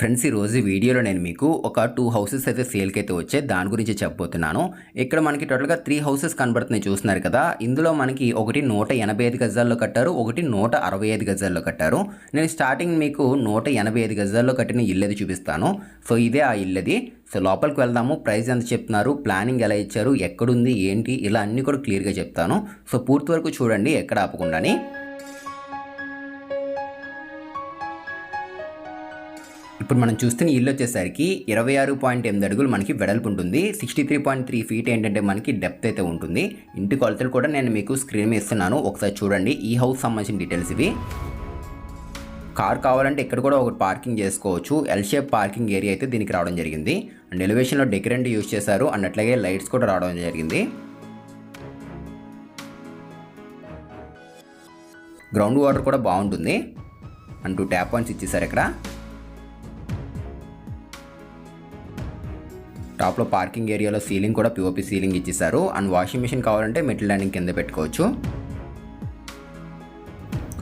Friends ఈ రోజు వీడియోలో నేను మీకు ఒక టూ హౌసెస్ అయితే సేల్కి అయితే వచ్చే దాని గురించి చెప్పబోతున్నాను. ఇక్కడ మనకి టోటల్గా త్రీ హౌసెస్ కనబడుతున్నాయి చూస్తున్నారు కదా. ఇందులో మనకి ఒకటి నూట ఎనభై ఐదు గజాల్లో కట్టారు ఒకటి నూట అరవై ఐదు గజాల్లో కట్టారు. నేను స్టార్టింగ్ మీకు నూట ఎనభై ఐదు గజాల్లో కట్టిన ఇల్లది చూపిస్తాను. సో ఇదే ఆ ఇల్లది. సో లోపలికి వెళ్దాము. ప్రైస్ ఎంత చెప్తున్నారు? ప్లానింగ్ ఎలా ఇచ్చారు? ఎక్కడుంది? ఏంటి? ఇలా అన్నీ కూడా క్లియర్గా చెప్తాను. సో పూర్తి వరకు చూడండి ఎక్కడ ఆపకుండాని. ఇప్పుడు మనం చూస్తున్న ఇల్లు వచ్చేసరికి ఇరవై ఆరు పాయింట్ ఎనిమిది అడుగులు మనకి వెడల్పు ఉంటుంది. Sixty three point three feet ఏంటంటే మనకి డెప్త్ అయితే ఉంటుంది. ఇంటి కొలతలు కూడా నేను మీకు స్క్రీన్ మీద ఇస్తున్నాను. ఒకసారి చూడండి. ఈ హౌస్ సంబంధించిన డీటెయిల్స్ ఇవి. కార్ కావాలంటే ఇక్కడ కూడా ఒకటి పార్కింగ్ చేసుకోవచ్చు. ఎల్ షేప్ పార్కింగ్ ఏరియా అయితే దీనికి రావడం జరిగింది. అండ్ ఎలివేషన్లో డెకరెంట్ యూజ్ చేశారు. అండ్ అట్లాగే లైట్స్ కూడా రావడం జరిగింది. గ్రౌండ్ వాటర్ కూడా బాగుంటుంది. అండ్ టూ ట్యాప్ పాయింట్స్ ఇచ్చేసారు ఇక్కడ. టాప్లో పార్కింగ్ ఏరియాలో సీలింగ్ కూడా పిఓపి సీలింగ్ ఇచ్చేసారు అండ్ వాషింగ్ మిషన్ కావాలంటే మెటల్ ల్యాండింగ్ కింద పెట్టుకోవచ్చు.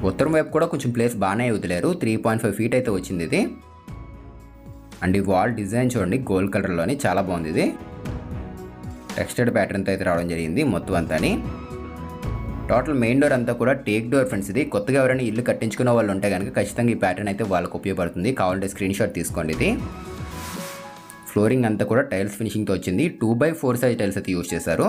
ఉత్తరం వైపు కూడా కొంచెం ప్లేస్ బాగానే వదిలేరు. త్రీ పాయింట్ ఫైవ్ ఫీట్ అయితే వచ్చింది ఇది. అండ్ ఈ వాల్ డిజైన్ చూడండి గోల్డ్ కలర్లోని చాలా బాగుంది ఇది. టెక్స్టర్డ్ ప్యాటర్న్తో అయితే రావడం జరిగింది మొత్తం అంతాని. టోటల్ మెయిన్ డోర్ అంతా కూడా టేక్ డోర్ ఫ్రెండ్స్ ఇది. కొత్తగా ఎవరైనా ఇల్లు కట్టించుకున్న వాళ్ళు ఉంటే కనుక ఖచ్చితంగా ఈ ప్యాటర్న్ అయితే వాళ్ళకి ఉపయోగపడుతుంది. కావాలంటే స్క్రీన్ షాట్ తీసుకోండి ఇది. ఫ్లోరింగ్ అంతా కూడా టైల్స్ ఫినిషింగ్తో వచ్చింది. Two by four size tiles అయితే యూజ్ చేశారు.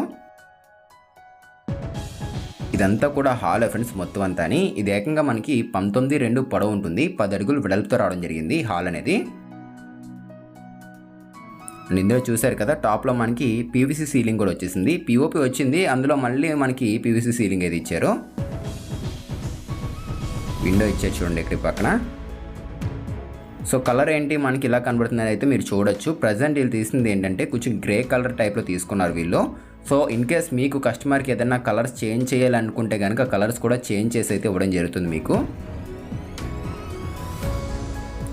ఇదంతా కూడా హాల్ ఫ్రెండ్స్ మొత్తం అంతా ఇది ఏకంగా మనకి పంతొమ్మిది రెండు పొడవు ఉంటుంది. పది అడుగులు వెడల్పుతో రావడం జరిగింది హాల్ అనేది. అండ్ ఇందులో చూశారు కదా టాప్లో మనకి పీవీసీ సీలింగ్ కూడా వచ్చేసింది. పిఓపి వచ్చింది. అందులో మళ్ళీ మనకి పీవీసీ సీలింగ్ అయితే ఇచ్చారు. విండో ఇచ్చారు చూడండి ఇక్కడ పక్కన. సో కలర్ ఏంటి మనకి ఇలా కనబడుతుంది అయితే మీరు చూడొచ్చు. ప్రజెంట్ వీళ్ళు తీసింది ఏంటంటే కొంచెం గ్రే కలర్ టైప్లో తీసుకున్నారు వీళ్ళు. సో ఇన్ కేస్ మీకు కస్టమర్కి ఏదైనా కలర్స్ చేంజ్ చేయాలనుకుంటే కనుక కలర్స్ కూడా చేంజ్ చేసి అయితే ఇవ్వడం జరుగుతుంది మీకు.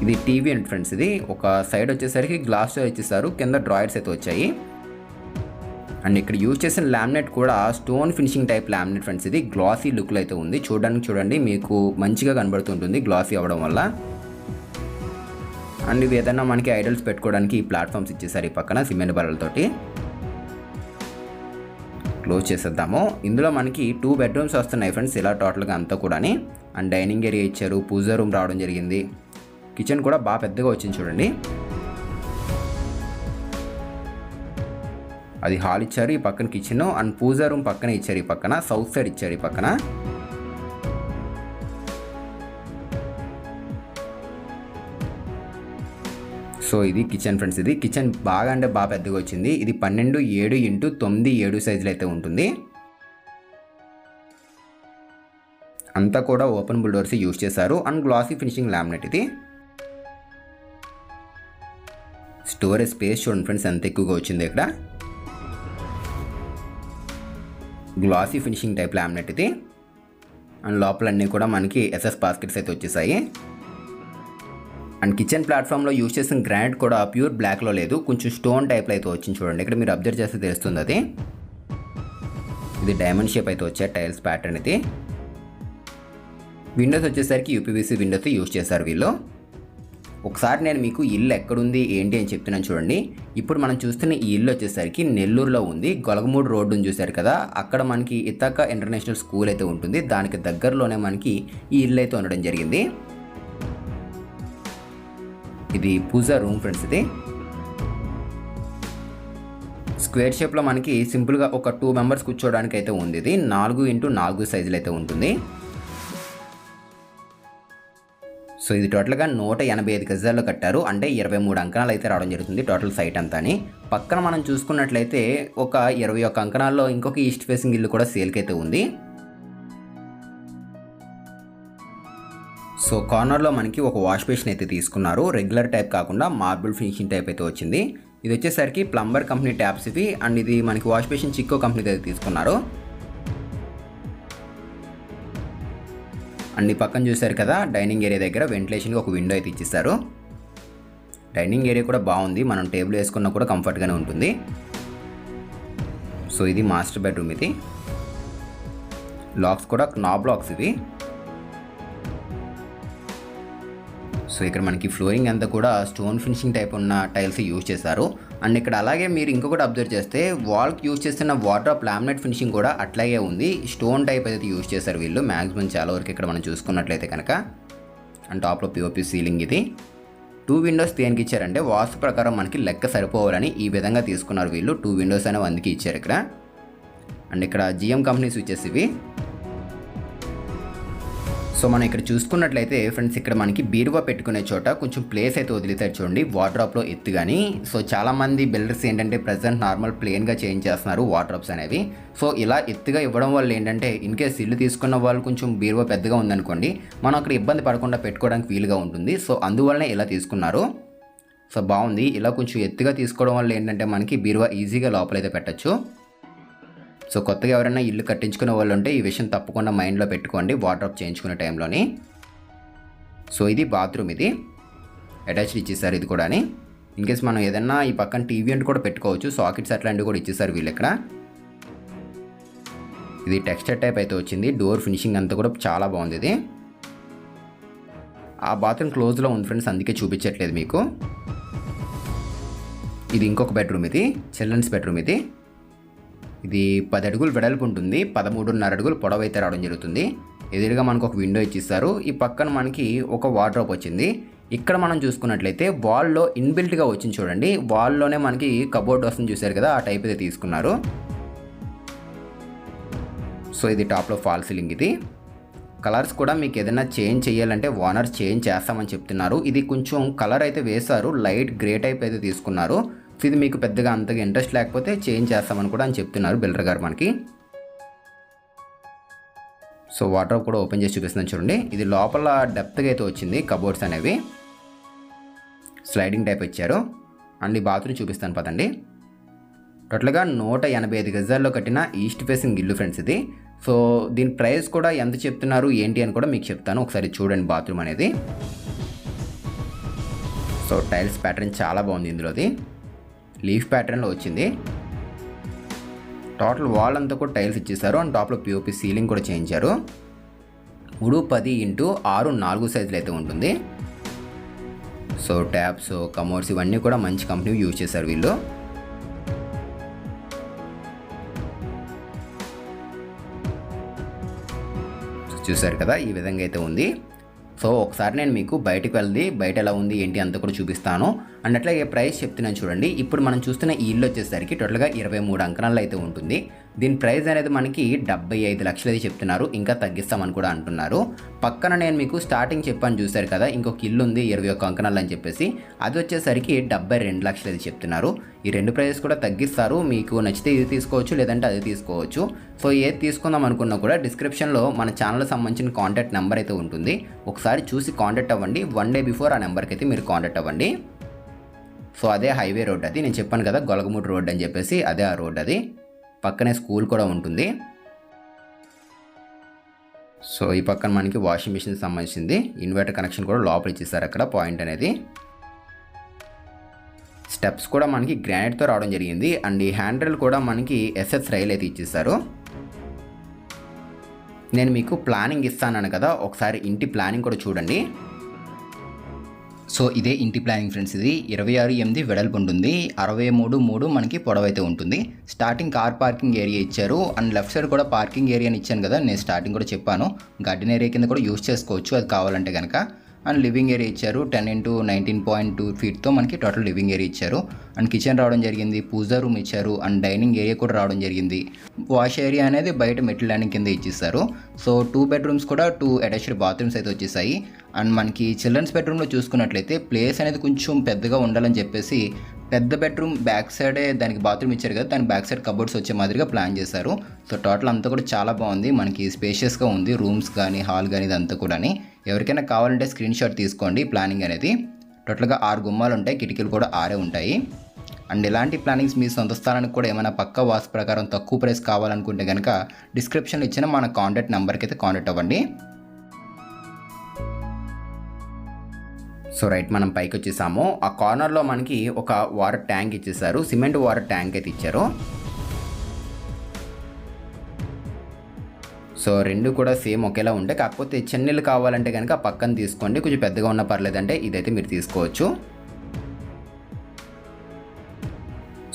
ఇది టీవీ అండ్ ఫ్రెండ్స్ ఇది. ఒక సైడ్ వచ్చేసరికి గ్లాస్ ఇచ్చేసారు. కింద డ్రాయర్స్ అయితే వచ్చాయి. అండ్ ఇక్కడ యూజ్ చేసిన లామినేట్ కూడా stone finishing type laminate friends ఇది. గ్లాసీ లుక్లో అయితే ఉంది. చూడడానికి చూడండి. మీకు మంచిగా కనబడుతుంటుంది గ్లాసీ అవ్వడం వల్ల. అండ్ ఇవి ఏదైనా మనకి ఐడల్స్ పెట్టుకోవడానికి ఈ ప్లాట్ఫామ్స్ ఇచ్చేసారు ఈ పక్కన సిమెంట్ బర్రలతోటి క్లోజ్ చేసేద్దాము. ఇందులో మనకి టూ బెడ్రూమ్స్ వస్తున్నాయి ఫ్రెండ్స్ ఇలా టోటల్గా అంతా కూడా అండ్ డైనింగ్ ఏరియా ఇచ్చారు పూజా రూమ్ రావడం జరిగింది. కిచెన్ కూడా బాగా పెద్దగా వచ్చింది చూడండి. అది హాల్ ఇచ్చారు ఈ పక్కన కిచెన్ అండ్ పూజ రూమ్ పక్కన ఇచ్చారు ఈ పక్కన సౌత్ సైడ్ ఇచ్చారు ఈ పక్కన. సో ఇది కిచెన్ ఫ్రెండ్స్ ఇది కిచెన్ బాగా అంటే బాగా పెద్దగా వచ్చింది. ఇది పన్నెండు ఏడు ఇంటూ తొమ్మిది ఏడు సైజులు అయితే ఉంటుంది. అంతా కూడా ఓపెన్ బుల్డోర్స్ యూజ్ చేశారు. అండ్ గ్లాసీ ఫినిషింగ్ లామినేట్ ఇది. స్టోరేజ్ స్పేస్ చూడండి ఫ్రెండ్స్ ఎంత ఎక్కువగా వచ్చింది ఇక్కడ. గ్లాసీ ఫినిషింగ్ టైప్ లామినేట్ ఇది. అండ్ లోపలన్నీ కూడా మనకి ఎస్ఎస్ బాస్కెట్స్ అయితే వచ్చేసాయి. అండ్ కిచెన్ ప్లాట్ఫామ్లో యూజ్ చేసిన గ్రానైట్ కూడా ప్యూర్ బ్లాక్లో లేదు. కొంచెం స్టోన్ టైప్లో అయితే వచ్చింది చూడండి. ఇక్కడ మీరు అబ్జర్వ్ చేస్తే తెలుస్తుంది అది. ఇది డైమండ్ షేప్ అయితే వచ్చే టైల్స్ ప్యాటర్న్ ఇది. విండోస్ వచ్చేసరికి యూపీవీసీ విండోస్ యూజ్ చేశారు వీళ్ళు. ఒకసారి నేను మీకు ఇల్లు ఎక్కడుంది ఏంటి అని చెప్తున్నాను చూడండి. ఇప్పుడు మనం చూస్తున్న ఈ ఇల్లు వచ్చేసరికి నెల్లూరులో ఉంది. గొలగమూడు రోడ్డుని చూశారు కదా. అక్కడ మనకి ఇతక ఇంటర్నేషనల్ స్కూల్ అయితే ఉంటుంది. దానికి దగ్గరలోనే మనకి ఈ ఇల్లు అయితే ఉండడం జరిగింది. ఇది పూజా రూమ్ ఫ్రెండ్స్ ఇది. స్క్వేర్ షేప్లో మనకి సింపుల్గా ఒక టూ మెంబర్స్ కూర్చోవడానికి అయితే ఉంది ఇది. నాలుగు ఇంటూ నాలుగు సైజులు అయితే ఉంటుంది. సో ఇది టోటల్గా నూట ఎనభై ఐదు గజాల్లో కట్టారు. అంటే ఇరవై మూడు అంకణాలు అయితే రావడం జరుగుతుంది టోటల్ సైట్ అంతా పక్కన మనం చూసుకున్నట్లయితే ఒక ఇరవై ఒక్క అంకణాల్లో ఇంకొక ఈస్ట్ ఫేసింగ్ ఇల్లు కూడా సేల్కి అయితే ఉంది. సో కార్నర్లో మనకి ఒక వాష్ బేషన్ అయితే తీసుకున్నారు. రెగ్యులర్ టైప్ కాకుండా మార్బుల్ ఫినిషింగ్ టైప్ అయితే వచ్చింది. ఇది వచ్చేసరికి ప్లంబర్ కంపెనీ ట్యాప్స్ ఇవి. అండ్ ఇది మనకి వాష్ బేషన్ చిక్కో కంపెనీ అయితే తీసుకున్నారు. అండ్ ఈ పక్కన చూశారు కదా డైనింగ్ ఏరియా దగ్గర వెంటిలేషన్కి ఒక విండో అయితే ఇచ్చేస్తారు డైనింగ్ ఏరియా కూడా బాగుంది. మనం టేబుల్ వేసుకున్నా కూడా కంఫర్ట్గానే ఉంటుంది. సో ఇది మాస్టర్ బెడ్రూమ్ ఇది. లాక్స్ కూడా నాబ్ లాక్స్ ఇవి. సో ఇక్కడ మనకి ఫ్లోరింగ్ అంతా కూడా స్టోన్ ఫినిషింగ్ టైప్ ఉన్న టైల్స్ యూజ్ చేశారు. అండ్ ఇక్కడ అలాగే మీరు ఇంకొకటి అబ్జర్వ్ చేస్తే వాల్కి యూజ్ చేస్తున్న వాటర్ లామినేట్ ఫినిషింగ్ కూడా అట్లాగే ఉంది. స్టోన్ టైప్ అయితే యూజ్ చేశారు వీళ్ళు. మ్యాక్సిమం చాలా వరకు ఇక్కడ మనం చూసుకున్నట్లయితే కనుక. అండ్ టాప్లో పిఓపి సీలింగ్ ఇది. టూ విండోస్ దేనికి ఇచ్చారంటే వాస్తు ప్రకారం మనకి లెక్క సరిపోవాలని ఈ విధంగా తీసుకున్నారు వీళ్ళు. టూ విండోస్ అనేవి అందుకే ఇచ్చారు ఇక్కడ. అండ్ ఇక్కడ జిఎం కంపెనీస్ వచ్చేసి ఇవి. సో మనం ఇక్కడ చూసుకున్నట్లయితే ఫ్రెండ్స్ ఇక్కడ మనకి బీరువా పెట్టుకునే చోట కొంచెం ప్లేస్ అయితే వదిలితే చూడండి. వార్డ్రాప్లో ఎత్తు కానీ సో చాలామంది బిల్డర్స్ ఏంటంటే ప్రజెంట్ నార్మల్ ప్లేన్గా చేంజ్ చేస్తున్నారు వార్డ్రాప్స్ అనేవి. సో ఇలా ఎత్తుగా ఇవ్వడం వల్ల ఏంటంటే ఇన్ కేస్ ఇల్లు తీసుకున్న వాళ్ళు కొంచెం బీరువా పెద్దగా ఉందనుకోండి మనం అక్కడ ఇబ్బంది పడకుండా పెట్టుకోవడానికి వీలుగా ఉంటుంది. సో అందువల్లనే ఇలా తీసుకున్నారు. సో బాగుంది. ఇలా కొంచెం ఎత్తుగా తీసుకోవడం వల్ల ఏంటంటే మనకి బీరువా ఈజీగా లోపలైతే పెట్టచ్చు. సో కొత్తగా ఎవరైనా ఇల్లు కట్టించుకునే వాళ్ళు ఉంటే ఈ విషయం తప్పకుండా మైండ్లో పెట్టుకోండి వాటర్ చేయించుకునే టైంలోని. సో ఇది బాత్రూమ్ ఇది. అటాచ్డ్ ఇచ్చేసారు ఇది కూడా ఇన్ కేస్ మనం ఏదన్నా ఈ పక్కన టీవీ అంటూ కూడా పెట్టుకోవచ్చు సాకెట్స్ అట్లాంటివి కూడా ఇచ్చేసారు వీళ్ళు ఇక్కడ ఇది టెక్స్చర్ టైప్ అయితే వచ్చింది డోర్ ఫినిషింగ్ అంతా కూడా చాలా బాగుంది ఇది. ఆ బాత్రూమ్ క్లోజ్లో ఉంది ఫ్రెండ్స్ అందుకే చూపించట్లేదు మీకు. ఇది ఇంకొక బెడ్రూమ్ ఇది చిల్డ్రన్స్ బెడ్రూమ్ ఇది. ఇది పది అడుగులు వెడల్పు ఉంటుంది. పదమూడున్నర అడుగులు పొడవు అయితే రావడం జరుగుతుంది. ఎదురుగా మనకు ఒక విండో ఇచ్చిస్తారు ఈ పక్కన మనకి ఒక వార్డ్రోప్ వచ్చింది. ఇక్కడ మనం చూసుకున్నట్లయితే వాల్లో ఇన్బిల్ట్గా వచ్చింది చూడండి. వాల్లోనే మనకి కబోర్డ్ వస్తుంది చూశారు కదా. ఆ టైప్ అయితే తీసుకున్నారు. సో ఇది టాప్లో ఫాల్ సీలింగ్ ఇది. కలర్స్ కూడా మీకు ఏదైనా చేంజ్ చేయాలంటే ఓనర్ చేంజ్ చేస్తామని చెప్తున్నారు. ఇది కొంచెం కలర్ అయితే వేశారు. లైట్ గ్రే టైప్ అయితే తీసుకున్నారు. ఇది మీకు పెద్దగా అంతగా ఇంట్రెస్ట్ లేకపోతే చేంజ్ చేస్తామని కూడా అని చెప్తున్నారు బిల్డర్ గారు మనకి. సో వాటర్ కూడా ఓపెన్ చేసి చూపిస్తున్నాను చూడండి. ఇది లోపల డెప్త్గా అయితే వచ్చింది కబోర్డ్స్ అనేవి. స్లైడింగ్ టైప్ ఇచ్చారు. అండ్ ఈ బాత్రూమ్ చూపిస్తాను పదండి. టోటల్గా నూట ఎనభై ఐదు గజాల్లో కట్టిన ఈస్ట్ ఫేసింగ్ ఇల్లు ఫ్రెండ్స్ ఇది. సో దీని ప్రైస్ కూడా ఎంత చెప్తున్నారు ఏంటి అని కూడా మీకు చెప్తాను. ఒకసారి చూడండి బాత్రూమ్ అనేది. సో టైల్స్ ప్యాటర్న్ చాలా బాగుంది ఇందులోది. లీఫ్ ప్యాటర్న్లో వచ్చింది. టోటల్ వాల్ అంతా కూడా టైల్స్ ఇచ్చేసారు. అండ్ టాప్లో పిఓపి సీలింగ్ కూడా చేయించారు. మూడు పది ఇంటూ ఆరు నాలుగు సైజులు అయితే ఉంటుంది. సో ట్యాప్స్ కమోడ్స్ ఇవన్నీ కూడా మంచి కంపెనీ యూజ్ చేశారు వీళ్ళు. చూసారు కదా ఈ విధంగా అయితే ఉంది. సో ఒకసారి నేను మీకు బయటకు వెళ్ళి బయట ఎలా ఉంది ఏంటి అంతా కూడా చూపిస్తాను. అండ్ అట్లాగే ప్రైస్ చెప్తున్నాను చూడండి. ఇప్పుడు మనం చూస్తున్న ఈ ఇల్లు వచ్చేసరికి టోటల్గా ఇరవై మూడు అంకణాలు అయితే ఉంటుంది. దీని ప్రైస్ అనేది మనకి డెబ్బై ఐదు లక్షలు అయితే చెప్తున్నారు. ఇంకా తగ్గిస్తామని కూడా అంటున్నారు. పక్కన నేను మీకు స్టార్టింగ్ చెప్పాను చూశారు కదా ఇంకొక ఇల్లు ఉంది ఇరవై ఒక్క అంకణాలు అని చెప్పేసి. అది వచ్చేసరికి డెబ్బై రెండు లక్షలు అయితే చెప్తున్నారు. ఈ రెండు ప్రైజెస్ కూడా తగ్గిస్తారు. మీకు నచ్చితే ఇది తీసుకోవచ్చు లేదంటే అది తీసుకోవచ్చు. సో ఏది తీసుకుందాం అనుకున్నా కూడా డిస్క్రిప్షన్లో మన ఛానల్ సంబంధించిన కాంటాక్ట్ నెంబర్ అయితే ఉంటుంది. ఒకసారి చూసి కాంటాక్ట్ అవ్వండి. వన్ డే బిఫోర్ ఆ నెంబర్కి అయితే మీరు కాంటాక్ట్ అవ్వండి. సో అదే హైవే రోడ్ అది. నేను చెప్పాను కదా గొలగమూడి రోడ్ అని చెప్పేసి అదే ఆ రోడ్ అది. పక్కనే స్కూల్ కూడా ఉంటుంది. సో ఈ పక్కన మనకి వాషింగ్ మిషన్ సంబంధించింది ఇన్వర్టర్ కనెక్షన్ కూడా లోపల ఇచ్చేసారు అక్కడ పాయింట్ అనేది. స్టెప్స్ కూడా మనకి గ్రానైట్తో రావడం జరిగింది. అండ్ ఈ హ్యాండిల్ కూడా మనకి ఎస్ఎస్ రైల్ అయితే ఇచ్చేసారు. నేను మీకు ప్లానింగ్ ఇస్తాను కదా ఒకసారి ఇంటి ప్లానింగ్ కూడా చూడండి. సో ఇదే ఇంటి ప్లానింగ్ ఫ్రెండ్స్ ఇది. ఇరవై ఆరు ఎనిమిది వెడల్పు ఉంటుంది అరవై మూడు మూడు మనకి పొడవైతే ఉంటుంది. స్టార్టింగ్ కార్ పార్కింగ్ ఏరియా ఇచ్చారు. అండ్ లెఫ్ట్ సైడ్ కూడా పార్కింగ్ ఏరియాని ఇచ్చాను కదా నేను స్టార్టింగ్ కూడా చెప్పాను. గార్డెన్ ఏరియా కింద కూడా యూస్ చేసుకోవచ్చు. అది కావాలంటే కనుక అండ్ లివింగ్ ఏరియా ఇచ్చారు. Ten into nineteen point two ఫీట్తో మనకి టోటల్ లివింగ్ ఏరియా ఇచ్చారు. అండ్ కిచెన్ రావడం జరిగింది పూజా రూమ్ ఇచ్చారు అండ్ డైనింగ్ ఏరియా కూడా రావడం జరిగింది. వాష్ ఏరియా అనేది బయట మెట్ల ల్యాండింగ్ కింద ఇచ్చేస్తారు సో టూ బెడ్రూమ్స్ కూడా టూ అటాచ్డ్ బాత్రూమ్స్ అయితే వచ్చేసాయి. అండ్ మనకి చిల్డ్రన్స్ బెడ్రూమ్లో చూసుకున్నట్లయితే ప్లేస్ అనేది కొంచెం పెద్దగా ఉండాలని చెప్పేసి పెద్ద బెడ్రూమ్ బ్యాక్ సైడే దానికి బాత్రూమ్ ఇచ్చారు కదా దాని బ్యాక్ సైడ్ కబోర్డ్స్ వచ్చే మాదిరిగా ప్లాన్ చేశారు. సో టోటల్ అంతా కూడా చాలా బాగుంది. మనకి స్పేషియస్గా ఉంది. రూమ్స్ కానీ హాల్ కానీ ఇదంతా కూడా ఎవరికైనా కావాలంటే స్క్రీన్ షాట్ తీసుకోండి ప్లానింగ్ అనేది. టోటల్గా ఆరు గుమ్మాలు ఉంటాయి కిటికీలు కూడా ఆరే ఉంటాయి. అండ్ ఇలాంటి ప్లానింగ్స్ మీ సొంత స్థలానికి కూడా ఏమైనా పక్క వాస్ ప్రకారం తక్కువ ప్రైస్ కావాలనుకుంటే కనుక డిస్క్రిప్షన్లో ఇచ్చిన మన కాంటాక్ట్ నెంబర్కి అయితే కాంటాక్ట్ అవ్వండి. సో రైట్ మనం పైకి వచ్చేసాము. ఆ కార్నర్లో మనకి ఒక వాటర్ ట్యాంక్ ఇచ్చేసారు. సిమెంట్ వాటర్ ట్యాంక్ అయితే ఇచ్చారు. సో రెండు కూడా సేమ్ ఒకేలా ఉంటాయి కాకపోతే చెన్నెలు కావాలంటే కనుక పక్కన తీసుకోండి. కొంచెం పెద్దగా ఉన్న పర్లేదంటే ఇదైతే మీరు తీసుకోవచ్చు.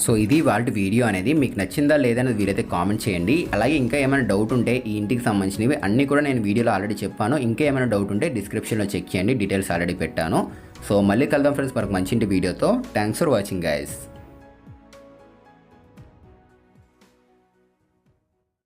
సో ఇది వాళ్ళ వీడియో అనేది. మీకు నచ్చిందా లేదనేది వీలైతే కామెంట్ చేయండి. అలాగే ఇంకా ఏమైనా డౌట్ ఉంటే ఈ ఇంటికి సంబంధించినవి అన్నీ కూడా నేను వీడియోలో ఆల్రెడీ చెప్పాను. ఇంకా ఏమైనా డౌట్ ఉంటే డిస్క్రిప్షన్లో చెక్ చేయండి. డీటెయిల్స్ ఆల్రెడీ పెట్టాను. సో మళ్ళీ కలుద్దాం ఫ్రెండ్స్ మనకు మంచి ఇంటి వీడియోతో. Thanks for watching guys